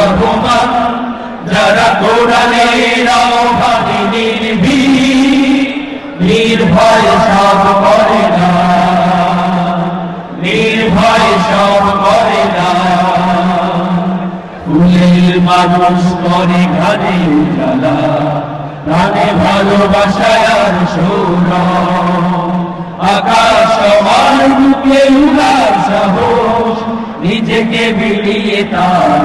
রহমান যারা কোরআনের আহ্বানে নির্ভীক নির্ভয় সব করে না নির্ভয় সব ভালোবাসায় সৌর আকাশ নিজেকে বিলিয়ে তার।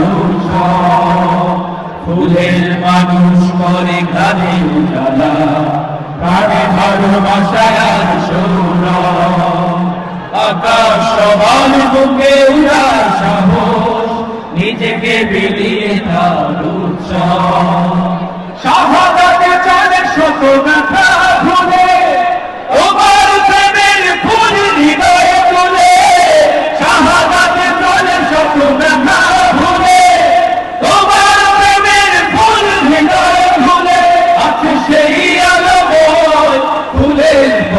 ফুলের মানুষ করে ঘরে উজালা, প্রাণে ভালোবাসায় সৌর আকাশ সবার বুকে উড়া সাহস, নিজেকে বিলিয়ে তার উৎসব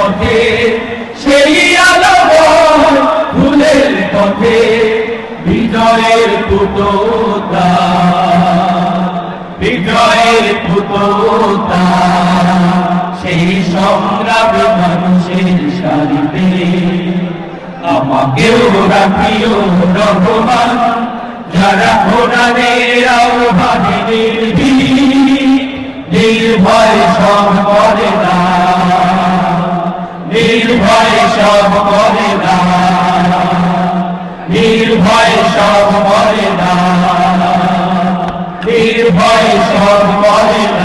পথে, সেই আলোয় ফুলের পথে, বিজয়ের পুতোতা বিজয়ের পুতোতা সেই সংগ্রামী মানুষের সারিতে আমাকেও রাখিও রহমান, যারা কোরআনের আহ্বানে নির্ভয় সব নির্ভয় সব মরে না। নির্ভয় সব মরে না।